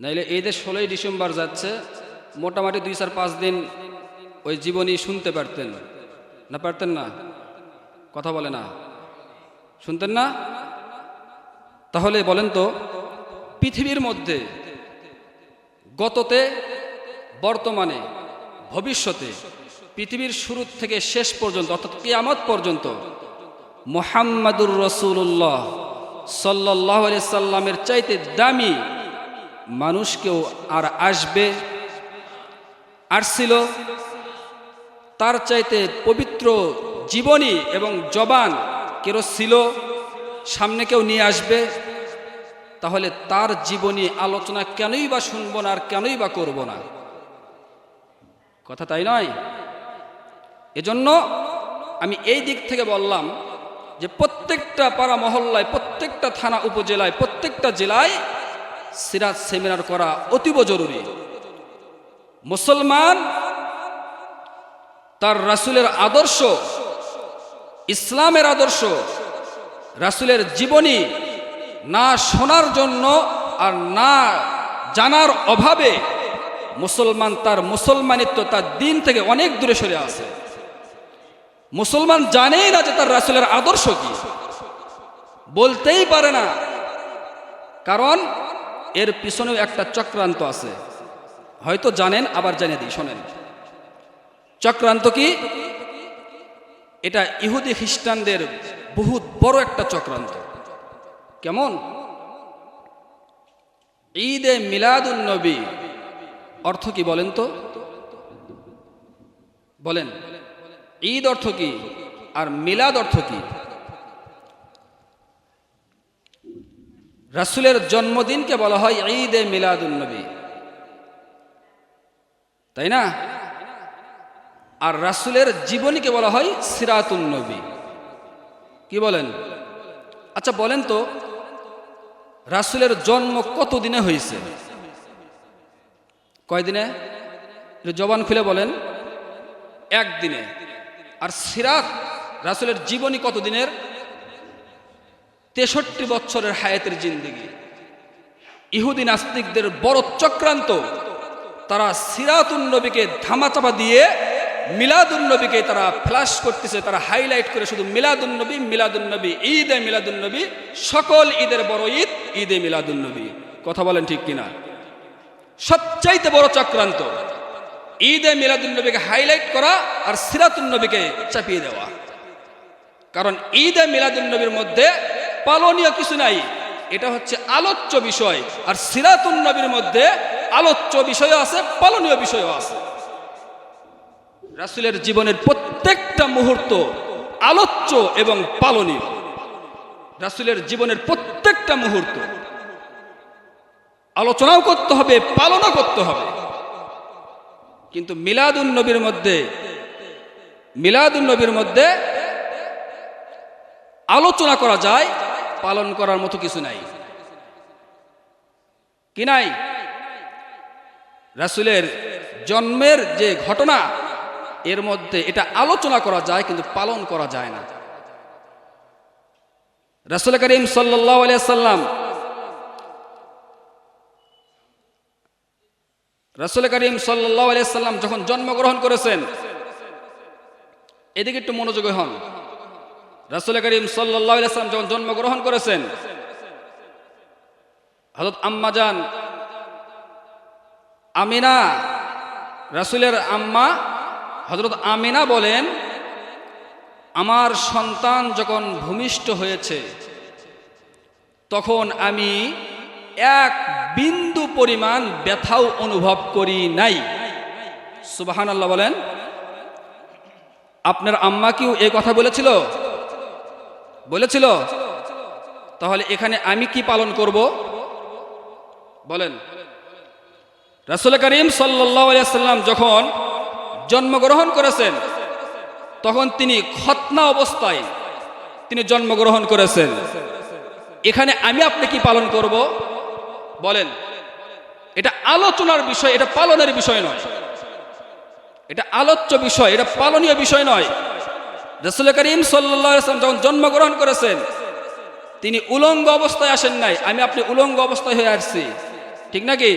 নাইলে ঈদের ষোলোই ডিসেম্বর যাচ্ছে, মোটামুটি দুই চার পাঁচ দিন ওই জীবনী শুনতে পারতেন। না পারতেন না? কথা বলে না। শুনতেন না? তাহলে বলেন তো, পৃথিবীর মধ্যে গততে, বর্তমানে, ভবিষ্যতে, পৃথিবীর শুরু থেকে শেষ পর্যন্ত, অর্থাৎ কিয়ামত পর্যন্ত, মোহাম্মদুর রসুল্লাহ সাল্লাহ সাল্লামের চাইতে দামি মানুষ কেউ আর আসবে। আসছিল তার চাইতে পবিত্র জীবনী এবং জবান কেউ ছিল সামনে কেউ নিয়ে আসবে। তাহলে তার জীবনী আলোচনা কেনই বা শুনব না আর কেনই বা করব না? কথা তাই নয়। এজন্য আমি এই দিক থেকে বললাম যে প্রত্যেকটা পাড়া মহল্লায়, প্রত্যেকটা থানা, উপজেলায়, প্রত্যেকটা জেলায় সিরাজ সেমিনার করা অতীব জরুরি। মুসলমান তার রাসুলের আদর্শ, ইসলামের আদর্শ, রাসুলের জীবনী না শোনার জন্য আর না জানার অভাবে মুসলমান তার মুসলমানিত্ব তার দিন থেকে অনেক দূরে সরে আছে। মুসলমান জানেই না যে তার রাসুলের আদর্শ কি। বলতেই পারে না। কারণ এর পিছনেও একটা চক্রান্ত আছে। হয়তো জানেন, আবার জানিয়ে দিই, শোনেন। চক্রান্ত কি? এটা ইহুদি খ্রিস্টানদের বহুত বড় একটা চক্রান্ত। কেমন? ঈদে নবী। অর্থ কি বলেন তো? বলেন। ঈদ অর্থ কি? আর মিলাদ অর্থ কি? রাসুলের জন্মদিনকে বলা হয় ঈদে মিলাদুন নবী। তাই না? আর রাসুলের জীবনীকে বলা হয় সিরাতুন নবী। কি বলেন? আচ্ছা বলেন তো, রাসুলের জন্ম কত দিনে হয়েছে? কয়দিনে জবান খুলে বলেন। একদিনে। আর সিরাত রাসুলের জীবনী কত দিনের? তেষট্টি বছরের হায়াতের জিন্দিগি। ইহুদি নাস্তিকদের বড় চক্রান্ত। তারা সিরাতুন নবীকে ধামাচাপা দিয়ে মিলাদুন নবীকে তারা ফ্ল্যাশ করতেছে, তারা হাইলাইট করে শুধু মিলাদুন নবী মিলাদুন নবী, ঈদে মিলাদুন নবী, সকল ঈদের বড় ঈদ, ঈদে মিলাদুন নবী। কথা বলেন ঠিক কিনা? সবচাইতে বড় চক্রান্ত, ঈদে মিলাদুন নবীকে হাইলাইট করা আর সিরাতুন নবীকে চাপিয়ে দেওয়া। কারণ ঈদে মিলাদুন নবীর মধ্যে পালনীয় কিছু নাই। এটা হচ্ছে আলোচ্য বিষয়। আর সিরাতুন নবীর মধ্যে আলোচ্য বিষয় আছে, পালনীয় বিষয়ও আছে। রাসুলের জীবনের প্রত্যেকটা মুহূর্ত আলোচ্য এবং পালনীয়। রাসুলের জীবনের প্রত্যেকটা মুহূর্ত আলোচনাও করতে হবে, পালনও করতে হবে। কিন্তু মিলাদুন নবীর মধ্যে, মিলাদুন নবীর মধ্যে আলোচনা করা যায় পালন করার মতো কিছু নাই। কি নাই? রাসুলের জন্মের যে ঘটনা, এর মধ্যে এটা আলোচনা করা যায়, কিন্তু পালন করা যায় না। রাসুল করিম সাল্লাম রাসুল করিম সাল্লাম যখন জন্মগ্রহণ করেছেন, এদিকে একটু মনোযোগী হন। রাসুল করিম সাল্লাম যখন জন্মগ্রহণ করেছেন হজরত আম্মাজান আমিনা, রাসুলের আম্মা হজরত আমিনা বলেন, আমার সন্তান যখন ভূমিষ্ঠ হয়েছে, তখন আমি এক বিন্দু পরিমাণ ব্যথাও অনুভব করি নাই। সুবাহান আল্লাহ বলেন, আপনার আম্মা কিও এই কথা বলেছিল? বলেছিল, তাহলে এখানে আমি কি পালন করব? বলেন। রাসুল করিম সাল্লাম যখন জন্মগ্রহণ করেছেন, তখন তিনি খতনা অবস্থায় তিনি জন্মগ্রহণ করেছেন। এখানে আমি আপনি কি পালন করব? বলেন। এটা আলোচনার বিষয়, এটা পালনের বিষয় নয়। এটা আলোচ্য বিষয়, এটা পালনীয় বিষয় নয়। রসুল করিম সাল্লাম যখন জন্মগ্রহণ করেছেন, তিনি উলঙ্গ অবস্থায় আসেন নাই। আমি আপনি উলঙ্গ অবস্থায় হয়ে আসছি। ঠিক নাকি?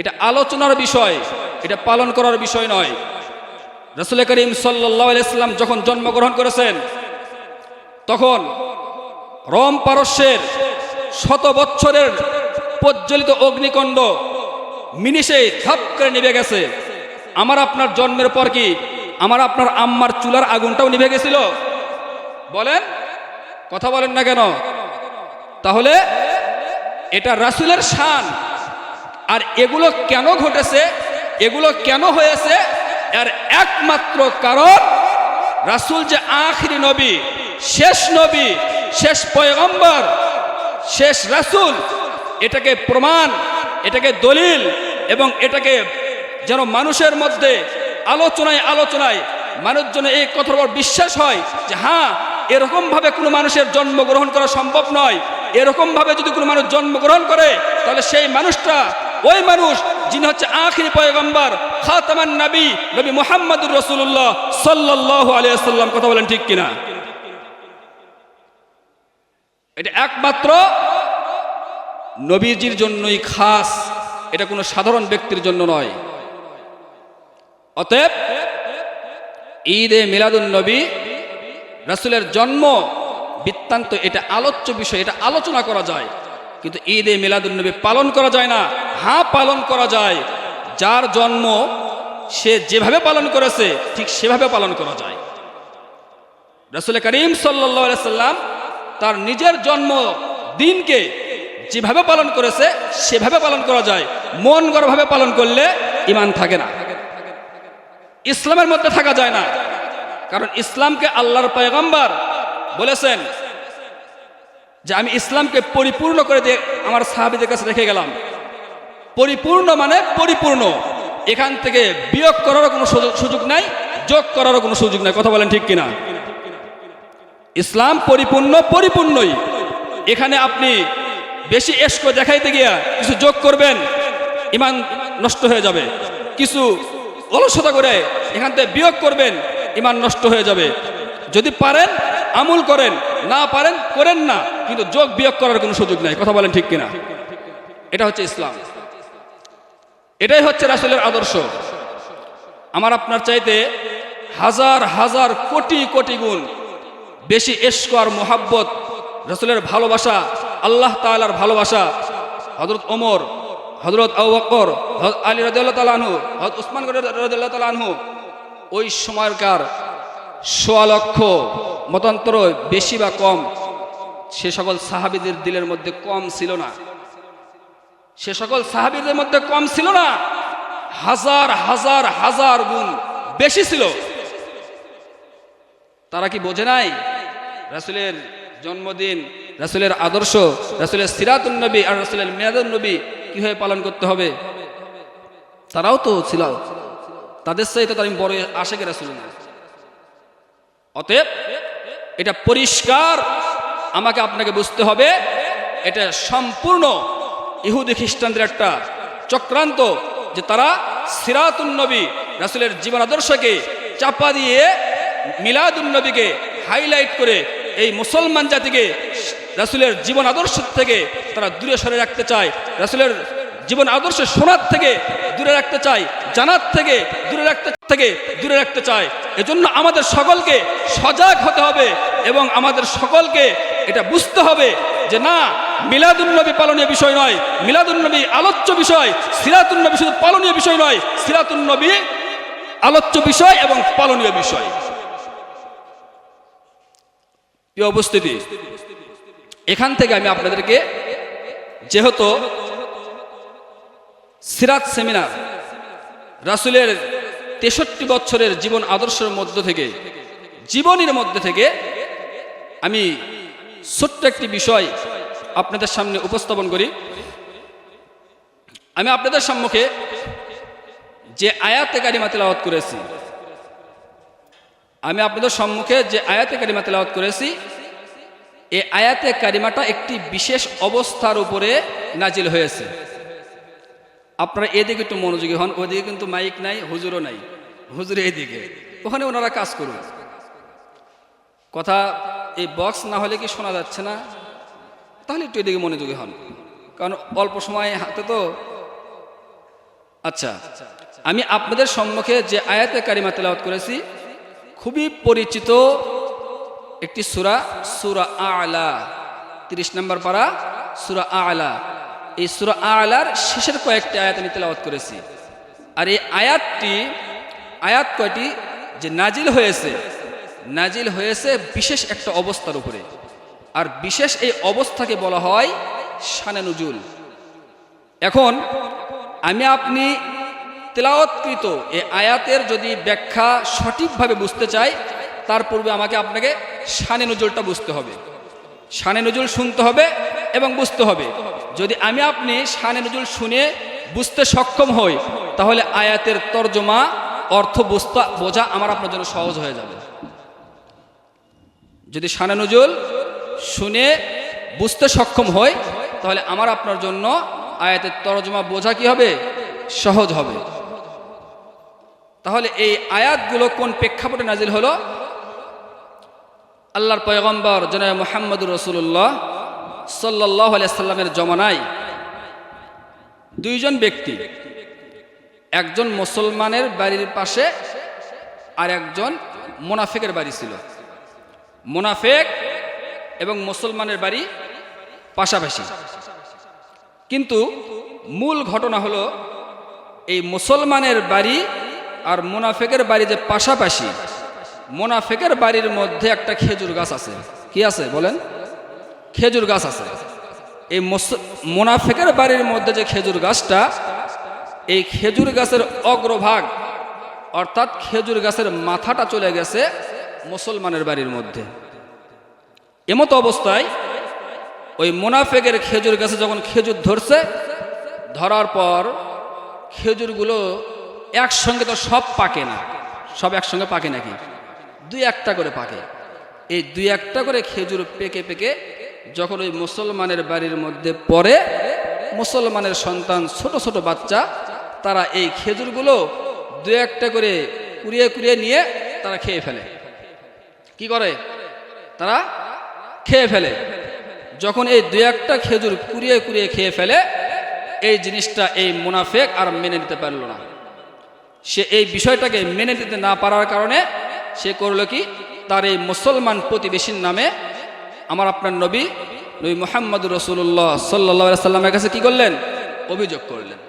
এটা আলোচনার বিষয়, এটা পালন করার বিষয় নয়। রসুল করিম সাল্লাম যখন জন্মগ্রহণ করেছেন, তখন রম পারস্যের শত বৎসরের প্রজ্বলিত অগ্নিকণ্ড মিনিশে ধাপ করে নিভে গেছে। আমার আপনার জন্মের পর কি আমার আপনার আম্মার চুলার আগুনটাও নিভে গেছিল। বলেন? কথা বলেন না কেন? তাহলে এটা রাসুলের শান। আর এগুলো কেন ঘটেছে? এগুলো কেন হয়েছে? এর একমাত্র কারণ রাসুল যে আখিরি নবী, শেষ নবী, শেষ পয়গম্বর, শেষ রাসুল, এটাকে প্রমাণ, এটাকে দলিল এবং এটাকে যেন মানুষের মধ্যে আলোচনায় আলোচনায় মানুষজন এই কথার উপর বিশ্বাস হয় যে হ্যাঁ এরকম ভাবে কোনো মানুষের জন্মগ্রহণ করা সম্ভব নয়। এরকম ভাবে যদি কোনো মানুষ জন্মগ্রহণ করে, তাহলে সেই মানুষটা, ওই মানুষ যিনি হচ্ছে আখিরি পয়গম্বর, খাতামান নবী নবী মোহাম্মদুর রসুল্লাহ সাল্লাহ আলিয়াল্লাম কথা বলেন ঠিক কিনা? এটা একমাত্র নবীজির জন্যই খাস। এটা কোনো সাধারণ ব্যক্তির জন্য নয়। অতএব ঈদে মিলাদুল নবী, রাসুলের জন্ম বৃত্তান্ত, এটা আলোচ্য বিষয়, এটা আলোচনা করা যায়। কিন্তু ঈদে মিলাদুল নবী পালন করা যায় না। হ্যাঁ পালন করা যায়। যার জন্ম সে যেভাবে পালন করেছে, ঠিক সেভাবে পালন করা যায়। রসুল করিম সাল্লা সাল্লাম তার নিজের জন্ম দিনকে যেভাবে পালন করেছে, সেভাবে পালন করা যায়। মন গড়ভাবে পালন করলে ইমান থাকে না। ইসলামের মধ্যে থাকা যায় না। কারণ ইসলামকে আল্লাহর পয়গম্বর বলেছেন যে আমি ইসলামকে পরিপূর্ণ করে দিয়ে আমার সাহাবিদের কাছে রেখে গেলাম। পরিপূর্ণ মানে পরিপূর্ণ। এখান থেকে বিয়োগ করারও কোনো সুযোগ- নাই, যোগ করারও কোনো সুযোগ নাই। কথা বলেন ঠিক কিনা? ইসলাম পরিপূর্ণ পরিপূর্ণই। এখানে আপনি বেশি এস্ক দেখাইতে গিয়া কিছু যোগ করবেন, ইমান নষ্ট হয়ে যাবে। কিছু অলসতা করে এখান থেকে বিয়োগ করবেন, ইমান নষ্ট হয়ে যাবে। যদি পারেন, আমুল করেন, না পারেন, করেন না, কিন্তু যোগ বিয়োগ করার কোনো সুযোগ নাই। কথা বলেন ঠিক কিনা? এটা হচ্ছে ইসলাম। এটাই হচ্ছে রাসুলের আদর্শ। আমার আপনার চাইতে হাজার হাজার কোটি কোটি গুণ বেশি এস্ক আর মোহাব্বত, রসুলের ভালোবাসা, আল্লাহ তালার ভালোবাসা হজরত ওমর হজরত হজরত আলী রদুল্লাহ তালানহু হজরত উসমান রদুল্লাহ তালানহু ওই সময়কার সোয়া লক্ষ, মতান্তর বেশি বা কম, সে সকল সাহাবিদের দিলের মধ্যে কম ছিল না। সে সকল সাহাবিদের মধ্যে কম ছিল না, হাজার হাজার হাজার গুণ বেশি ছিল। তারা কি বোঝে নাই? রাসুলের জন্মদিন, রাসুলের আদর্শ, রাসুলের সিরাতুল নবী আর রাসুলের মেয়াদুল নবী কীভাবে পালন করতে হবে? তারাও তো ছিল। তাদের সাথে তার বড় আশেকে রাসুল না অতএব এটা পরিষ্কার আমাকে আপনাকে বুঝতে হবে, এটা সম্পূর্ণ ইহুদি খ্রিস্টানদের একটা চক্রান্ত যে তারা সিরাতুন নবী, রাসুলের জীবন আদর্শকে চাপা দিয়ে মিলাদুন নবীকে হাইলাইট করে এই মুসলমান জাতিকে রাসুলের জীবন আদর্শ থেকে তারা দূরে সরে রাখতে চায়। রাসুলের জীবন আদর্শ শোনার থেকে দূরে রাখতে চায়। জানার থেকে দূরে রাখতে থেকে দূরে রাখতে চায়। এজন্য আমাদের সকলকে সজাগ হতে হবে এবং আমাদের সকলকে এটা বুঝতে হবে যে না মিলাদুন্নবী পালনীয় বিষয় নয় মিলাদুন্নবী আলোচ্য বিষয় সিরাতুন্নবী শুধু পালনীয় বিষয় নয় সিরাতুন্নবী আলোচ্য বিষয় এবং পালনীয় বিষয়। প্রিয় উপস্থিতি এখান থেকে আমি আপনাদেরকে যেহেতু সিরাত সেমিনার রাসুলের তেষট্টি বছরের জীবন আদর্শের মধ্য থেকে, জীবনের মধ্যে থেকে আমি ছোট্ট একটি বিষয় আপনাদের সামনে উপস্থাপন করি। আমি আপনাদের সম্মুখে যে আয়াতে কারিমা তেলাওয়াত করেছি, আমি আপনাদের সম্মুখে যে আয়াতে কারিমা তেলাওয়াত করেছি এই আয়াতে কারিমাটা একটি বিশেষ অবস্থার উপরে নাজিল হয়েছে। আপনারা এদিকে একটু মনোযোগী হন, ওদিকে কিন্তু মাইক নাই, হুজুরও নাই। হুজুর এদিকে। ওখানে ওনারা কাজ করুন। কথা, এই বক্স না হলে কি শোনা যাচ্ছে না? তাহলে একটু এদিকে মনোযোগী হন। কারণ অল্প সময় হাতে তো। আচ্ছা আমি আপনাদের সম্মুখে যে আয়াতে কারিমা তেলাওয়াত করেছি, খুবই পরিচিত একটি সুরা সুরা আলা। তিরিশ নম্বর পারা, সুরা আলা। এই সুরা আলার শেষের কয়েকটি আয়াত আমি তেলাওয়াত করেছি। আর এই আয়াতটি, আয়াত কয়টি? যে নাজিল হয়েছে নাজিল হয়েছে বিশেষ একটা অবস্থার উপরে। আর বিশেষ এই অবস্থাকে বলা হয় সানে নজুল। এখন, আমি আপনি তেলাওয়াতকৃত এই আয়াতের যদি ব্যাখ্যা সঠিকভাবে বুঝতে চাই তার পূর্বে আমাকে আপনাকে শানে নজুলটা বুঝতে হবে। শানে নজুল শুনতে হবে এবং বুঝতে হবে। যদি আমি আপনি শানে নজুল শুনে বুঝতে সক্ষম হই, তাহলে আয়াতের তর্জমা, অর্থ বুঝতে, বোঝা আমার আপনার জন্য সহজ হয়ে যাবে। যদি শানে নজুল শুনে বুঝতে সক্ষম হই, তাহলে আমার আপনার জন্য আয়াতের তর্জমা বোঝা কি হবে? সহজ হবে। তাহলে এই আয়াতগুলো কোন প্রেক্ষাপটে নাজিল হলো? আল্লাহর পয়গম্বর জনায় মোহাম্মদুর রসুল্লাহ সাল্লাহ সাল্লামের জমানায় দুইজন ব্যক্তি, একজন মুসলমানের বাড়ির পাশে আর একজন মোনাফেকের বাড়ি ছিল। মোনাফেক এবং মুসলমানের বাড়ি পাশাপাশি। কিন্তু মূল ঘটনা হলো, এই মুসলমানের বাড়ি আর মুনাফেকের বাড়ি যে পাশাপাশি মোনাফেকের বাড়ির মধ্যে একটা খেজুর গাছ আছে। কি আছে বলেন? খেজুর গাছ আছে। এই মোনাফেকের বাড়ির মধ্যে যে খেজুর গাছটা, এই খেজুর গাছের অগ্রভাগ, অর্থাৎ খেজুর গাছের মাথাটা চলে গেছে মুসলমানের বাড়ির মধ্যে। এমতো অবস্থায় ওই মোনাফেকের খেজুর গাছে যখন খেজুর ধরছে, ধরার পর খেজুরগুলো একসঙ্গে তো সব পাকে না। সব একসঙ্গে পাকে নাকি? দুই একটা করে পাকে। এই দুই একটা করে খেজুর পেকে পেকে যখন ওই মুসলমানের বাড়ির মধ্যে পড়ে, মুসলমানের সন্তান ছোট ছোট বাচ্চা, তারা এই খেজুরগুলো দু একটা করে কুড়িয়ে কুড়িয়ে নিয়ে তারা খেয়ে ফেলে। কি করে? তারা খেয়ে ফেলে। যখন এই দু একটা খেজুর কুড়িয়ে কুড়িয়ে খেয়ে ফেলে, এই জিনিসটা এই মুনাফেক আর মেনে নিতে পারল না। সে এই বিষয়টাকে মেনে নিতে না পারার কারণে সে করল কি? তার এই মুসলমান প্রতিবেশীর নামে আমার আপনার নবী নবী মোহাম্মদ রসুল্লাহ সাল্লা সাল্লামের কাছে কি করলেন? অভিযোগ করলেন।